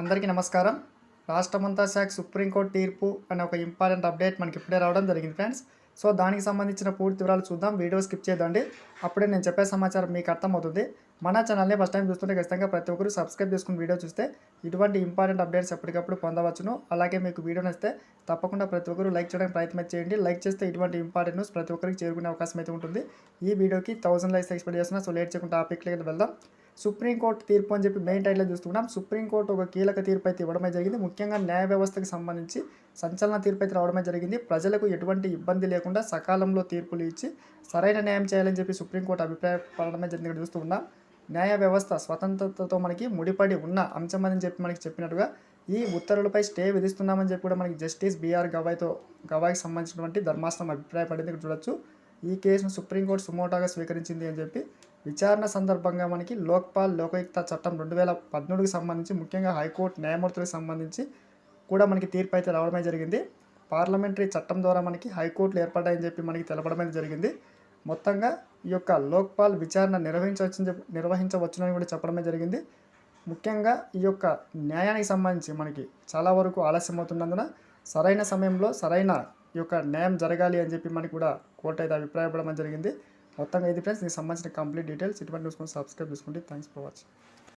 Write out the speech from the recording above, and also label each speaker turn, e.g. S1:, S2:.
S1: అందరికీ నమస్కారం. రాష్ట్రమంతా శాఖ సుప్రీంకోర్టు తీర్పు అనే ఒక ఇంపార్టెంట్ అప్డేట్ మనకి ఇప్పుడే రావడం జరిగింది ఫ్రెండ్స్. సో దానికి సంబంధించిన పూర్తి వివరాలు చూద్దాం. వీడియో స్కిప్ చేయదండి అప్పుడే నేను చెప్పే సమాచారం మీకు అర్థమవుతుంది. మన ఛానల్ని ఫస్ట్ టైం చూస్తుంటే ఖచ్చితంగా ప్రతి ఒక్కరు సబ్స్క్రైబ్ చేసుకుని వీడియో చూస్తే ఇటువంటి ఇంపార్టెంట్ అప్డేట్స్ ఎప్పటికప్పుడు పొందవచ్చును. అలాగే మీకు వీడియో నచ్చితే తప్పకుండా ప్రతి ఒక్కరు లైక్ చేయడానికి ప్రయత్నం చేయండి. లైక్ చేస్తే ఇటువంటి ఇంపార్టెంట్ న్యూస్ ప్రతి ఒక్కరికి చేరుకునే అవకాశం అయితే ఉంటుంది. ఈ వీడియోకి థౌసండ్ లైక్స్ ఎక్స్పెక్ట్ చేస్తున్నా సో లేట్ చేయకుండా టాపిక్లకి వెళ్దాం. సుప్రీంకోర్టు తీర్పు అని చెప్పి మెయిన్ టైట్లో చూస్తున్నాం. సుప్రీంకోర్టు ఒక కీలక తీర్పు అయితే ఇవ్వడమే జరిగింది. ముఖ్యంగా న్యాయ వ్యవస్థకు సంబంధించి సంచలన తీర్పు అయితే రావడమే జరిగింది. ప్రజలకు ఎటువంటి ఇబ్బంది లేకుండా సకాలంలో తీర్పులు ఇచ్చి సరైన న్యాయం చేయాలని చెప్పి సుప్రీంకోర్టు అభిప్రాయపడమే జరిగింది ఇక్కడ చూస్తున్నాం న్యాయ వ్యవస్థ స్వతంత్రతతో మనకి ముడిపడి ఉన్న అంశం అని చెప్పి మనకి చెప్పినట్టుగా ఈ ఉత్తర్వులపై స్టే విధిస్తున్నామని చెప్పి కూడా మనకి జస్టిస్ బీఆర్ గవాయ్తో గవాయ్కి సంబంధించినటువంటి ధర్మాసనం అభిప్రాయపడింది. ఇక్కడ చూడొచ్చు. ఈ కేసును సుప్రీంకోర్టు సుమోటాగా స్వీకరించింది అని చెప్పి విచారణ సందర్భంగా మనకి లోక్పాల్ లోకయుక్త చట్టం రెండు వేల పద్మూడుకి సంబంధించి ముఖ్యంగా హైకోర్టు న్యాయమూర్తులకు సంబంధించి కూడా మనకి తీర్పు అయితే రావడమే జరిగింది. పార్లమెంటరీ చట్టం ద్వారా మనకి హైకోర్టులు ఏర్పడ్డాయని చెప్పి మనకి తెలపడమే జరిగింది. మొత్తంగా ఈ యొక్క లోక్పాల్ విచారణ నిర్వహించవచ్చు నిర్వహించవచ్చునని కూడా చెప్పడమే జరిగింది. ముఖ్యంగా ఈ యొక్క న్యాయానికి సంబంధించి మనకి చాలా వరకు ఆలస్యం అవుతున్నందున సరైన సమయంలో సరైన ఈ యొక్క న్యాయం జరగాలి అని చెప్పి మనకి కూడా కోర్టు అయితే అభిప్రాయపడడం జరిగింది. మొత్తంగా ఇది ఫ్రెండ్స్ దీనికి సంబంధించిన కంప్లీట్ డీటెయిల్స్ ఇటువంటి చూసుకొని సబ్స్క్రైబ్ చేసుకోండి థ్యాంక్స్ ఫర్ వాచింగ్